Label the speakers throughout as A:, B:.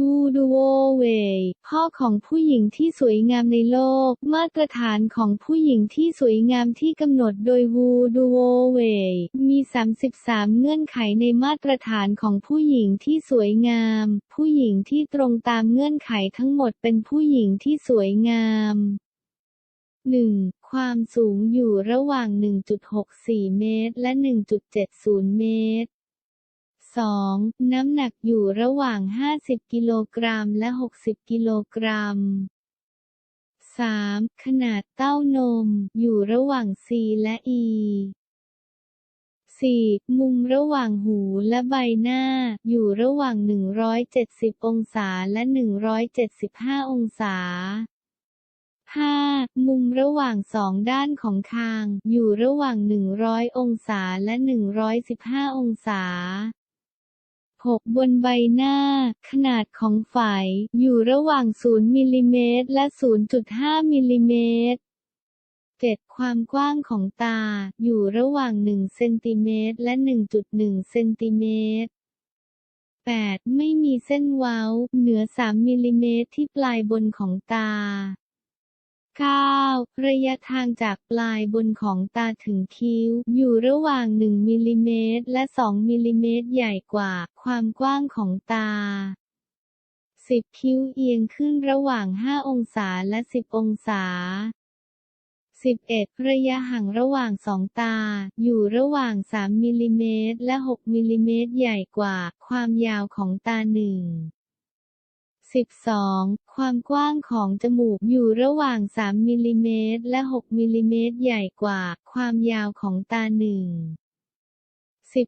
A: วูดูโวเวยพ่อของผู้หญิงที่สวยงามในโลก มาตรฐานของผู้หญิงที่สวยงามที่กำหนดโดยวูดูโวเวยมี 33 เงื่อนไขในมาตรฐานของผู้หญิงที่สวยงาม ผู้หญิงที่ตรงตามเงื่อนไขทั้งหมดเป็นผู้หญิงที่สวยงาม 1. ความสูงอยู่ระหว่าง 1.64 เมตร และ 1.70 เมตร 2. น้ำหนักอยู่ระหว่าง 50 กิโลกรัมและ 60 กิโลกรัม 3. ขนาดเต้านม อยู่ระหว่าง C และ E 4. มุมระหว่างหูและใบหน้า อยู่ระหว่าง 170 องศาและ 175 องศา 5. มุมระหว่างสองด้านของคาง อยู่ระหว่าง 100 องศาและ 115 องศา 6. บนใบหน้า ขนาดของไฝอยู่ระหว่าง 0มิลลิเมตรและ 0.5มิลลิเมตร 7. ความกว้างของตา อยู่ระหว่าง 1 เซนติเมตรและ 1.1 เซนติเมตร 8. ไม่มีเส้นเว้า เหนือ 3 มิลลิเมตรที่ปลายบนของตา 9. ระยะทางจากปลายบนของตาถึงคิ้ว อยู่ระหว่าง 1มิลลิเมตรและ 2มิลลิเมตรใหญ่กว่า ความกว้างของตา 10. คิ้วเอียงขึ้นระหว่าง 5 องศาและ 10 องศา 11. ระยะห่างระหว่างสองตา อยู่ระหว่าง 3มิลลิเมตรและ 6มิลลิเมตรใหญ่กว่า ความยาวของตาหนึ่ง 12. ความกว้างของจมูกอยู่ระหว่าง 3 มิลลิเมตรและ 6 มิลลิเมตรใหญ่กว่า ความยาวของตาหนึ่ง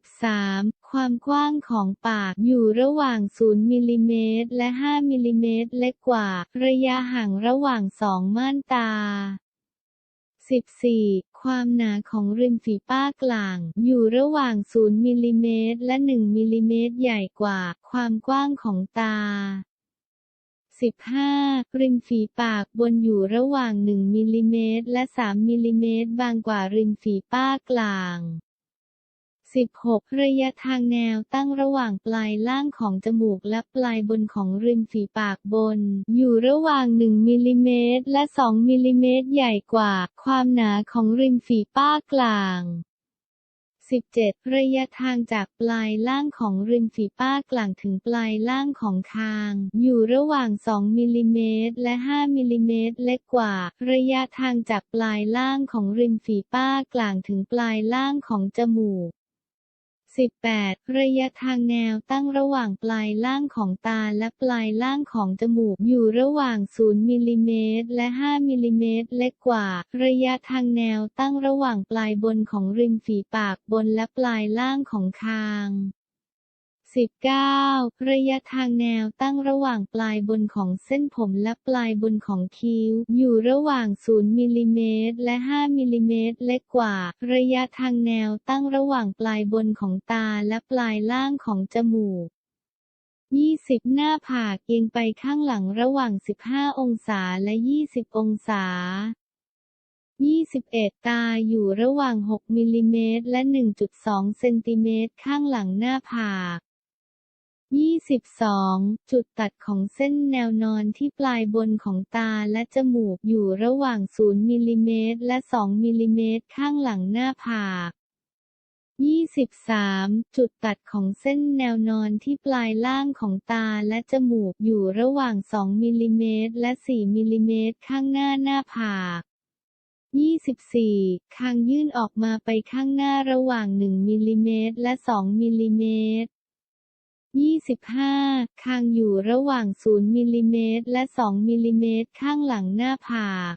A: 13. ความกว้างของปากอยู่ระหว่าง 0 มิลลิเมตรและ 5 มิลลิเมตรเล็กกว่า ระยะห่างระหว่างสองม่านตา 14. ความหนาของริมฝีปากกลาง อยู่ระหว่าง 0 มิลลิเมตรและ 1 มิลลิเมตรใหญ่กว่า ความกว้างของตา 15. ริมฝีปากบนอยู่ระหว่าง 1มิลลิเมตรและ 3มิลลิเมตรบางกว่าริมฝีปากกลาง 16. ระยะทางแนวตั้งระหว่างปลายล่างของจมูกและปลายบนของริมฝีปากบน อยู่ระหว่าง 1มิลลิเมตรและ 2มิลลิเมตรใหญ่กว่า ความหนาของริมฝีปากกลาง 17. ระยะทางจากปลายล่างของริมฝีปากกลางถึงปลายล่างของคาง อยู่ระหว่าง 2มิลลิเมตรและ 5มิลลิเมตรเล็กกว่า ระยะทางจากปลายล่างของริมฝีปากกลางถึงปลายล่างของจมูก 18. ระยะทางแนวตั้งระหว่างปลายล่างของตาและปลายล่างของจมูกอยู่ระหว่าง 0มิลลิเมตรและ 5มิลลิเมตรเล็กกว่า ระยะทางแนวตั้งระหว่างปลายบนของริมฝีปากบนและปลายล่างของคาง 19. ระยะทางแนวตั้งระหว่างปลายบนของเส้นผมและปลายบนของคิ้ว อยู่ระหว่าง 0มิลลิเมตรและ 5มิลลิเมตรเล็กกว่า ระยะทางแนวตั้งระหว่างปลายบนของตาและปลายล่างของจมูก20 หน้าผากเอียงไปข้างหลังระหว่าง 15 องศาและ 20 องศา 21 ตาอยู่ระหว่าง 6มิลลิเมตรและ 1.2 เซนติเมตรข้างหลังหน้าผาก 22. จุดตัดของเส้นแนวนอนที่ปลายบนของตาและจมูกอยู่ระหว่าง 0มิลลิเมตรและ 2มิลลิเมตรข้างหลังหน้าผาก 23. จุดตัดของเส้นแนวนอนที่ปลายล่างของตาและจมูกอยู่ระหว่าง 2มิลลิเมตรและ 4มิลลิเมตรข้างหน้าหน้าผาก 24. คางยื่นออกมาไปข้างหน้าระหว่าง 1มิลลิเมตรและ 2มิลลิเมตร 25. คางอยู่ระหว่าง 0มิลลิเมตรและ 2มิลลิเมตรข้างหลังหน้าผาก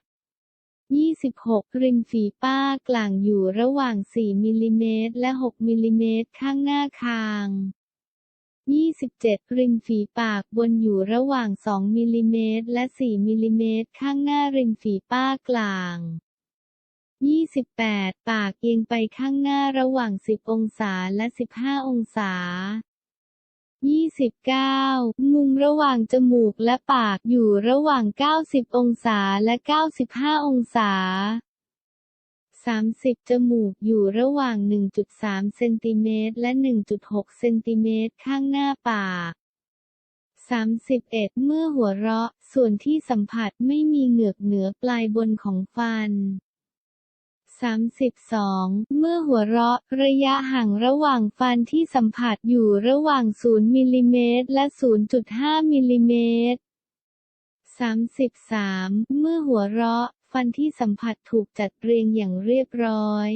A: 26. ริมฝีป้ากลางอยู่ระหว่าง 4มิลลิเมตรและ 6มิลลิเมตรข้างหน้าคาง 27. ริมฝีปากบนอยู่ระหว่าง 2มิลลิเมตรและ 4มิลลิเมตรข้างหน้าริมฝีป้ากลาง 28. ปากเอียงไปข้างหน้าระหว่าง 10 องศาและ 15 องศา 29. มุมระหว่างจมูกและปากอยู่ระหว่าง 90 องศาและ 95 องศา 30. จมูกอยู่ระหว่าง 1.3 เซนติเมตรและ 1.6 เซนติเมตรข้างหน้าปาก 31 เมื่อหัวเราะ ส่วนที่สัมผัสไม่มีเหงือกเหนือปลายบนของฟัน 32 เมื่อหัวเราะ ระยะห่างระหว่างฟันที่สัมผัสอยู่ระหว่าง 0มิลลิเมตรและ 0.5มิลลิเมตร33 เมื่อหัวเราะ ฟันที่สัมผัสถูกจัดเรียงอย่างเรียบร้อย